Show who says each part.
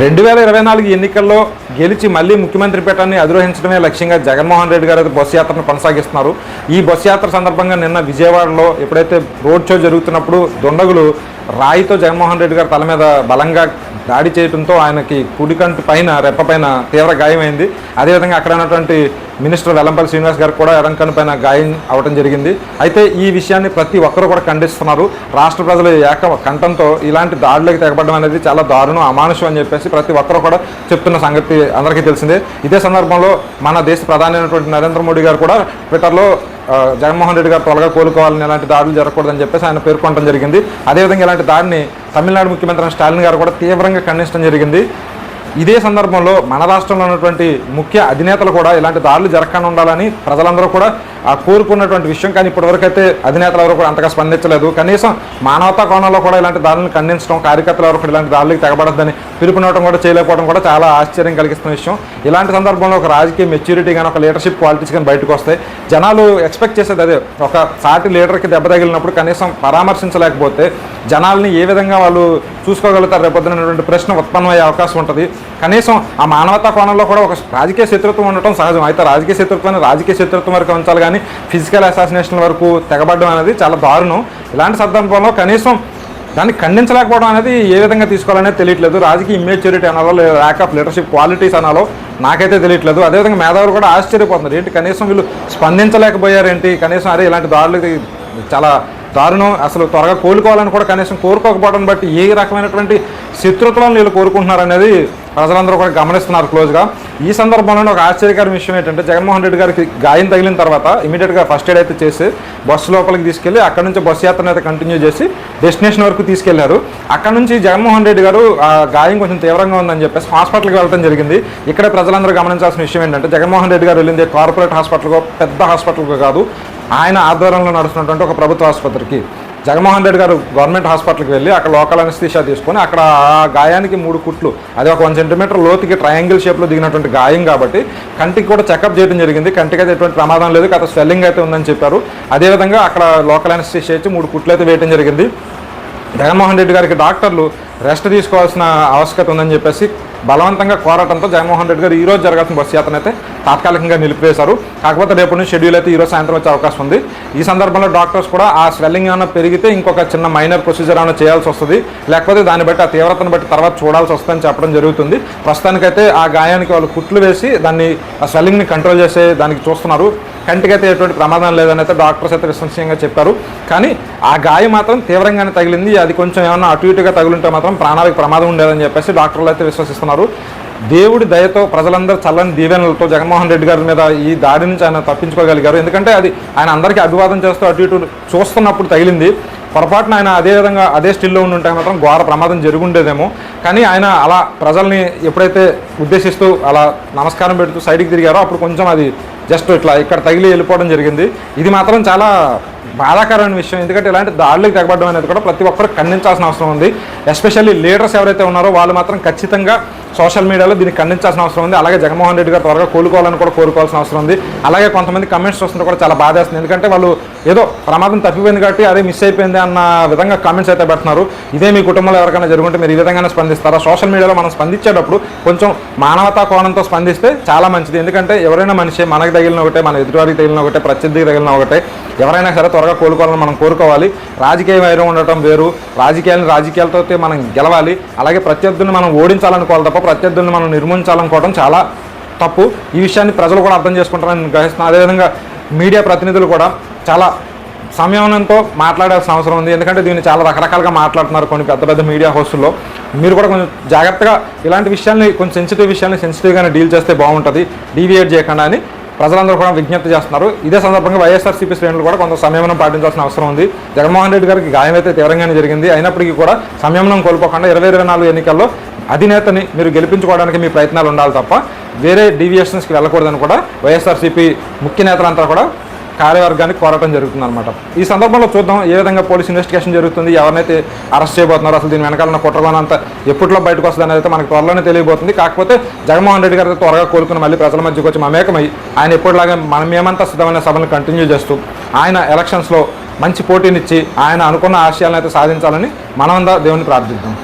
Speaker 1: రెండు వేల ఇరవై నాలుగు ఎన్నికల్లో గెలిచి మళ్ళీ ముఖ్యమంత్రి పీఠాన్ని అధిరోహించడమే లక్ష్యంగా జగన్మోహన్ రెడ్డి గారు అయితే బస్సు యాత్రను కొనసాగిస్తున్నారు. ఈ బస్సు యాత్ర సందర్భంగా నిన్న విజయవాడలో ఎప్పుడైతే రోడ్ షో జరుగుతున్నప్పుడు దుండగులు రాయితో జగన్మోహన్ రెడ్డి గారు తల మీద బలంగా దాడి చేయడంతో ఆయనకి కుడికంటి పైన రెప్ప పైన తీవ్ర గాయమైంది. అదేవిధంగా అక్కడ ఉన్నటువంటి మినిస్టర్ వెల్లంపల్లి శ్రీనివాస్ గారు కూడా ఎడంకను పైన గాయం అవడం జరిగింది. అయితే ఈ విషయాన్ని ప్రతి ఒక్కరూ కూడా ఖండిస్తున్నారు. రాష్ట్ర ప్రజలు ఏక కంఠంతో ఇలాంటి దాడులకు తెగబడడం అనేది చాలా దారుణం అమానుషం అని చెప్పేసి ప్రతి ఒక్కరు కూడా చెప్తున్న సంగతి అందరికీ తెలిసిందే. ఇదే సందర్భంలో మన దేశ ప్రధాని అయినటువంటి నరేంద్ర మోడీ గారు కూడా ట్విట్టర్లో జగన్మోహన్ రెడ్డి గారు త్వరగా కోలుకోవాలని ఇలాంటి దాడులు జరగకూడదని చెప్పేసి ఆయన పేర్కొనడం జరిగింది. అదేవిధంగా ఇలాంటి దాడిని తమిళనాడు ముఖ్యమంత్రి స్టాలిన్ గారు కూడా తీవ్రంగా ఖండించడం జరిగింది. ఇదే సందర్భంలో మన రాష్ట్రంలో ఉన్నటువంటి ముఖ్య అధినేతలు కూడా ఇలాంటి దాడులు జరగకుండా ఉండాలని ప్రజలందరూ కూడా ఆ, కోరుకున్నటువంటి విషయం. కానీ ఇప్పటివరకు అయితే అధినేతలు ఎవరు కూడా అంతగా స్పందించలేదు. కనీసం మానవతా కోణంలో కూడా ఇలాంటి దాడులను ఖండించడం కార్యకర్తలు ఎవరు కూడా ఇలాంటి దాడులకు తెగబడద్దని పిలుపునివ్వడం కూడా చేయలేకపోవడం కూడా చాలా ఆశ్చర్యం కలిగిస్తున్న విషయం. ఇలాంటి సందర్భంలో ఒక రాజకీయ మెచ్యూరిటీ కానీ ఒక లీడర్షిప్ క్వాలిటీస్ కానీ బయటకు వస్తాయి. జనాలు ఎక్స్పెక్ట్ చేసేది అదే. ఒక సాటి లీడర్కి దెబ్బ తగిలినప్పుడు కనీసం పరామర్శించలేకపోతే జనాల్ని ఏ విధంగా వాళ్ళు చూసుకోగలుగుతారు రేపొద్దునటువంటి ప్రశ్న ఉత్పన్నమయ్యే అవకాశం ఉంటుంది. కనీసం ఆ మానవతా కోణంలో కూడా ఒక రాజకీయ శత్రుత్వం ఉండటం సహజం. అయితే రాజకీయ శత్రుత్వాన్ని రాజకీయ శత్రుత్వం వరకు ఉంచాలి కానీ ఫిజికల్ అసాసినేషన్ వరకు తెగబడడం అనేది చాలా దారుణం. ఇలాంటి సందర్భంలో కనీసం దాన్ని ఖండించలేకపోవడం అనేది ఏ విధంగా తీసుకోవాలనేది తెలియట్లేదు. రాజకీయ ఇమ్మేచ్యూరిటీ అనాలో లేదా ల్యాక్ ఆఫ్ లీడర్షిప్ క్వాలిటీస్ అనాలో నాకైతే తెలియట్లేదు. అదేవిధంగా మేధావులు కూడా ఆశ్చర్యపోతున్నారు. ఏంటి కనీసం వీళ్ళు స్పందించలేకపోయారేంటి? కనీసం అరే ఇలాంటి దారులు చాలా దారుణం. అసలు త్వరగా కోలుకోవాలని కూడా కనీసం కోరుకోకపోవడం బట్టి ఏ రకమైనటువంటి శత్రుత్వాలను వీళ్ళు కోరుకుంటున్నారు అనేది ప్రజలందరూ కూడా గమనిస్తున్నారు క్లోజ్గా. ఈ సందర్భంలో ఒక ఆశ్చర్యకర విషయం ఏంటంటే జగన్మోహన్ రెడ్డి గారికి గాయం తగిలిన తర్వాత ఇమీడియట్గా ఫస్ట్ ఎయిడ్ అయితే చేసి బస్సు లోపలికి తీసుకెళ్ళి అక్కడ నుంచి బస్సు యాత్రను అయితే కంటిన్యూ చేసి డెస్టినేషన్ వరకు తీసుకెళ్ళారు. అక్కడ నుంచి జగన్మోహన్ రెడ్డి గారు ఆ గాయం కొంచెం తీవ్రంగా ఉందని చెప్పేసి హాస్పిటల్కి వెళ్ళడం జరిగింది. ఇక్కడే ప్రజలందరూ గమనించాల్సిన విషయం ఏంటంటే జగన్మోహన్ రెడ్డి గారు వెళ్ళింది కార్పొరేట్ హాస్పిటల్కో పెద్ద హాస్పిటల్కో కాదు. ఆయన ఆధ్వర్యంలో నడుస్తున్నటువంటి ఒక ప్రభుత్వ ఆసుపత్రికి. జగన్మోహన్ రెడ్డి గారు గవర్నమెంట్ హాస్పిటల్కి వెళ్ళి అక్కడ లోకల్ అనస్థిషా తీసుకొని అక్కడ ఆ గాయానికి మూడు కుట్లు అది ఒక వన్ సెంటీమీటర్ లోతుకి ట్రయాంగిల్ షేప్లో దిగినటువంటి గాయం కాబట్టి కంటికి కూడా చెకప్ చేయడం జరిగింది. కంటికి అయితే ఎటువంటి ప్రమాదం లేదు కాకపోతే స్వెల్లింగ్ అయితే ఉందని చెప్పారు. అదేవిధంగా అక్కడ లోకల్ అనస్థిషా ఇచ్చి మూడు కుట్లు అయితే వేయడం జరిగింది. జగన్మోహన్ రెడ్డి గారికి డాక్టర్లు రెస్ట్ తీసుకోవాల్సిన ఆవశ్యకత ఉందని చెప్పేసి బలవంతంగా కోరటంతో జగన్మోహన్ రెడ్డి గారు ఈరోజు జరగాల్సిన బస్సు యాత్ర అయితే తాత్కాలికంగా నిలిపివేశారు. కాకపోతే రేపు నుంచి షెడ్యూల్ అయితే ఈరోజు సాయంత్రం వచ్చే అవకాశం ఉంది. ఈ సందర్భంలో డాక్టర్స్ కూడా ఆ స్వెల్లింగ్ ఏమైనా పెరిగితే ఇంకొక చిన్న మైనర్ ప్రొసీజర్ ఏమైనా చేయాల్సి వస్తుంది. లేకపోతే దాన్ని బట్టి ఆ తీవ్రతను బట్టి తర్వాత చూడాల్సి వస్తుందని చెప్పడం జరుగుతుంది. ప్రస్తుతానికైతే ఆ గాయానికి వాళ్ళు కుట్లు వేసి దాన్ని ఆ స్వెల్లింగ్ని కంట్రోల్ చేసే దానికి చూస్తున్నారు. కంటికి అయితే ఎటువంటి ప్రమాదం లేదని అయితే డాక్టర్స్ అయితే విశ్వసనీయంగా చెప్పారు. కానీ ఆ గాయం మాత్రం తీవ్రంగానే తగిలింది. అది కొంచెం ఏమైనా అటు ఇటుగా తగులుంటే మాత్రం ప్రాణాలకు ప్రమాదం ఉండేదని చెప్పేసి డాక్టర్లు అయితే విశ్వసిస్తున్నారు. దేవుడి దయతో ప్రజలందరూ చల్లని దీవెనలతో జగన్మోహన్ రెడ్డి గారి మీద ఈ దాడి నుంచి ఆయన తప్పించుకోగలిగారు. ఎందుకంటే అది ఆయన అందరికీ అభివాదం చేస్తూ అటు ఇటు చూస్తున్నప్పుడు తగిలింది. పొరపాటున ఆయన అదే విధంగా అదే స్టిల్లో ఉండి ఉంటే మాత్రం ఘోర ప్రమాదం జరుగుండేదేమో. కానీ ఆయన అలా ప్రజల్ని ఎప్పుడైతే ఉద్దేశిస్తూ అలా నమస్కారం పెడుతూ సైడ్కి తిరిగారో అప్పుడు కొంచెం అది జస్ట్ ఇట్లా ఇక్కడ తగిలి వెళ్ళిపోవడం జరిగింది. ఇది మాత్రం చాలా బాధాకరమైన విషయం. ఎందుకంటే ఇలాంటి దాడులకు తెగబడడం అనేది కూడా ప్రతి ఒక్కరు ఖండించాల్సిన అవసరం ఉంది. ఎస్పెషల్లీ లీడర్స్ ఎవరైతే ఉన్నారో వాళ్ళు మాత్రం ఖచ్చితంగా సోషల్ మీడియాలో దీన్ని ఖండించాల్సిన అవసరం ఉంది. అలాగే జగన్మోహన్ రెడ్డి గారు త్వరగా కోలుకోవాలని కూడా కోరుకోవాల్సిన అవసరం ఉంది. అలాగే కొంతమంది కమెంట్స్ చూస్తుంటే కూడా చాలా బాధేస్తుంది. ఎందుకంటే వాళ్ళు ఏదో ప్రమాదం తప్పిపోయింది కాబట్టి అదే మిస్ అయిపోయింది అన్న విధంగా కామెంట్స్ అయితే పెడుతున్నారు. ఇదే మీ కుటుంబంలో ఎవరికైనా జరుగుంటే మీరు ఈ విధంగానే స్పందిస్తారా? సోషల్ మీడియాలో మనం స్పందించేటప్పుడు కొంచెం మానవతా కోణంతో స్పందిస్తే చాలా మంచిది. ఎందుకంటే ఎవరైనా మనిషి మనకి తగిలిన ఒకటే మన ఎదుటివారికి తగిలిన ఒకటే ప్రత్యర్థికి తగిలిన ఒకటే. ఎవరైనా సరే త్వరగా కోలుకోవాలని మనం కోరుకోవాలి. రాజకీయ వైరం ఉండటం వేరు. రాజకీయాలను రాజకీయాలతో మనం గెలవాలి. అలాగే ప్రత్యర్థులను మనం ఓడించాలనుకోవాలి తప్ప ప్రత్యర్థులను మనం నిర్మించాలనుకోవడం చాలా తప్పు. ఈ విషయాన్ని ప్రజలు కూడా అర్థం చేసుకుంటారని నేను గ్రహిస్తున్నాను అదేవిధంగా మీడియా ప్రతినిధులు కూడా చాలా సంయమనంతో మాట్లాడాల్సిన అవసరం ఉంది. ఎందుకంటే దీన్ని చాలా రకరకాలుగా మాట్లాడుతున్నారు కొన్ని పెద్ద పెద్ద మీడియా హోస్టుల్లో. మీరు కూడా కొంచెం జాగ్రత్తగా ఇలాంటి విషయాల్ని కొంచెం సెన్సిటివ్ విషయాల్ని సెన్సిటివ్గానే డీల్ చేస్తే బాగుంటుంది. డీవియేట్ చేయకుండా అని ప్రజలందరూ కూడా విజ్ఞప్తి చేస్తున్నారు. ఇదే సందర్భంగా వైఎస్ఆర్సీపీ శ్రేణులు కూడా కొంత సంయమనం పాటించాల్సిన అవసరం ఉంది. జగన్మోహన్ రెడ్డి గారికి గాయం అయితే తీవ్రంగానే జరిగింది. అయినప్పటికీ కూడా సంయమనం కోల్పోకుండా ఇరవై ఇరవై నాలుగు ఎన్నికల్లో అధినేతని మీరు గెలిపించుకోవడానికి మీ ప్రయత్నాలు ఉండాలి తప్ప వేరే డీవియేషన్స్కి వెళ్ళకూడదని కూడా వైఎస్ఆర్సీపీ ముఖ్య నేతలంతా కూడా కార్యవర్గానికి కోరటం జరుగుతుంది అనమాట ఈ సందర్భంలో చూద్దాం ఏ విధంగా పోలీస్ ఇన్వెస్టిగేషన్ జరుగుతుంది ఎవరినైతే అరెస్ట్ చేయబోతున్నారో అసలు దీని వెనకాలన్న ఉన్న ఎప్పట్లో బయటకు వస్తుంది అనేది అయితే మనకు త్వరలోనే తెలియబోతుంది. కాకపోతే జగన్మోహన్ రెడ్డి గారు త్వరగా కోలుకుని మళ్ళీ ప్రజల మధ్యకు వచ్చి మమేకమై ఆయన ఎప్పటిలాగా మనం మేమంతా సిద్ధమైన సభను కంటిన్యూ చేస్తూ ఆయన ఎలక్షన్స్లో మంచి పోటీనిచ్చి ఆయన అనుకున్న ఆశయాలను అయితే సాధించాలని మనమంతా దేవుని ప్రార్థిద్దాం.